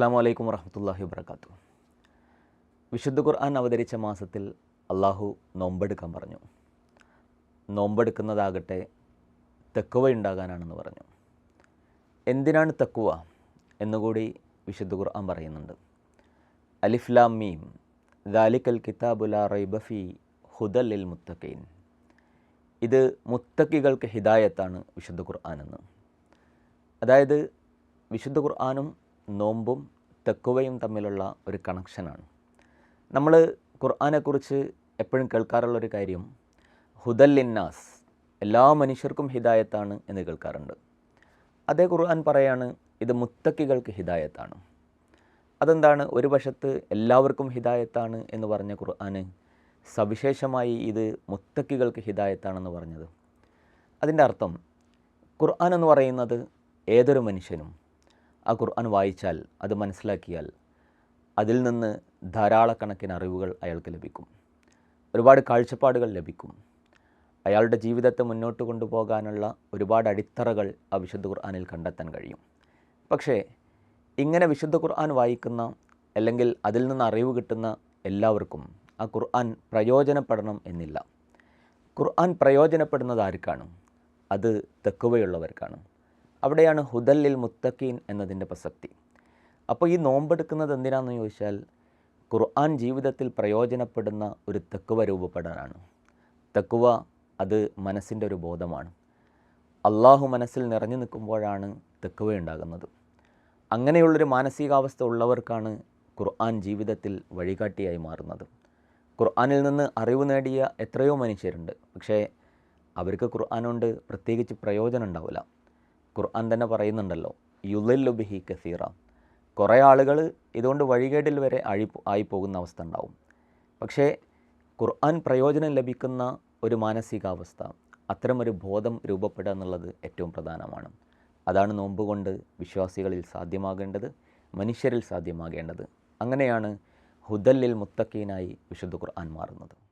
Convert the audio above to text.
അസ്സാം വലൈക്കും വറഹമത്തല്ലാഹി വാത്തു വിശുദ്ധ ഖുർആൻ അവതരിച്ച മാസത്തിൽ അള്ളാഹു നോമ്പെടുക്കാൻ പറഞ്ഞു. നോമ്പെടുക്കുന്നതാകട്ടെ തെക്കുവ ഉണ്ടാകാനാണെന്ന് പറഞ്ഞു. എന്തിനാണ് തെക്കുവ എന്നുകൂടി വിശുദ്ധ ഖുർആൻ പറയുന്നുണ്ട്. അലിഫ്ലാം മീം. ദാലിക്കൽ കിതാബുല റൈബഫി ഹുദലിൽ മുത്തക്കീൻ ഇത് മുത്തക്കികൾക്ക് ഹിദായത്താണ് വിശുദ്ധ ഖുർആൻ എന്ന്. അതായത് വിശുദ്ധ ഖുർആാനും നോമ്പും തെക്കുവയും തമ്മിലുള്ള ഒരു കണക്ഷനാണ്. നമ്മൾ ഖുർആാനെക്കുറിച്ച് എപ്പോഴും കേൾക്കാറുള്ളൊരു കാര്യം ഹുദല്ലിന്നാസ് എല്ലാ മനുഷ്യർക്കും ഹിദായത്താണ് എന്ന് കേൾക്കാറുണ്ട്. അതേ ഖുർആൻ പറയാണ് ഇത് മുത്തക്കികൾക്ക് ഹിദായത്താണ്. അതെന്താണ്? ഒരു വശത്ത് എല്ലാവർക്കും ഹിദായത്താണ് എന്ന് പറഞ്ഞ ഖുർആന് സവിശേഷമായി ഇത് മുത്തക്കികൾക്ക് ഹിദായത്താണെന്ന് പറഞ്ഞത്. അതിന്റെ അർത്ഥം ഖുർആൻ എന്ന് പറയുന്നത് ഏതൊരു മനുഷ്യനും ആ ഖുർആൻ വായിച്ചാൽ അത് മനസ്സിലാക്കിയാൽ അതിൽ നിന്ന് ധാരാളക്കണക്കിന് അറിവുകൾ അയാൾക്ക് ലഭിക്കും. ഒരുപാട് കാഴ്ചപ്പാടുകൾ ലഭിക്കും. അയാളുടെ ജീവിതത്തെ മുന്നോട്ട് കൊണ്ടുപോകാനുള്ള ഒരുപാട് അടിത്തറകൾ ആ വിശുദ്ധ ഖുർആാനിൽ കണ്ടെത്താൻ കഴിയും. പക്ഷേ ഇങ്ങനെ വിശുദ്ധ ഖുർആൻ വായിക്കുന്ന അല്ലെങ്കിൽ അതിൽ നിന്ന് അറിവ് കിട്ടുന്ന എല്ലാവർക്കും ആ ഖുർആൻ പ്രയോജനപ്പെടണം എന്നില്ല. ഖുർആൻ പ്രയോജനപ്പെടുന്നത് ആർക്കാണ്? അത് തെക്കുവയുള്ളവർക്കാണ്. അവിടെയാണ് ഹുദല്ലിൽ മുത്തക്കീൻ എന്നതിന്റെ പ്രസക്തി. അപ്പോൾ ഈ നോമ്പെടുക്കുന്നത് എന്തിനാണെന്ന് ചോദിച്ചാൽ ഖുർആൻ ജീവിതത്തിൽ പ്രയോജനപ്പെടുന്ന ഒരു തെക്കുവ രൂപപ്പെടാനാണ് തെക്കുവ അത് മനസ്സിന്റെ ഒരു ബോധമാണ്. അള്ളാഹു മനസ്സിൽ നിറഞ്ഞു നിൽക്കുമ്പോഴാണ് തെക്കുവ ഉണ്ടാകുന്നത്. അങ്ങനെയുള്ളൊരു മാനസികാവസ്ഥ ഉള്ളവർക്കാണ് ഖുർആൻ ജീവിതത്തിൽ വഴികാട്ടിയായി മാറുന്നത്. ഖുർആനിൽ നിന്ന് അറിവ് നേടിയ എത്രയോ മനുഷ്യരുണ്ട്. പക്ഷേ അവർക്ക് ഖുർആൻ കൊണ്ട് പ്രത്യേകിച്ച് പ്രയോജനം ഉണ്ടാവില്ല. ഖുർആൻ തന്നെ പറയുന്നുണ്ടല്ലോ യുലല്ലു ബിഹി കസീറ. കുറേ ആളുകൾ ഇതുകൊണ്ട് വഴികേടിൽ വരെ ആയി പോകുന്ന അവസ്ഥ ഉണ്ടാവും. പക്ഷേ ഖുർആൻ പ്രയോജനം ലഭിക്കുന്ന ഒരു മാനസികാവസ്ഥ അത്തരമൊരു ബോധം രൂപപ്പെടുക എന്നുള്ളത് ഏറ്റവും പ്രധാനമാണ്. അതാണ് നോമ്പുകൊണ്ട് വിശ്വാസികളിൽ സാധ്യമാകേണ്ടത് മനുഷ്യരിൽ സാധ്യമാകേണ്ടത്. അങ്ങനെയാണ് ഹുദല്ലിൽ മുത്തക്കീനായി വിശുദ്ധ ഖുർആൻ മാറുന്നത്.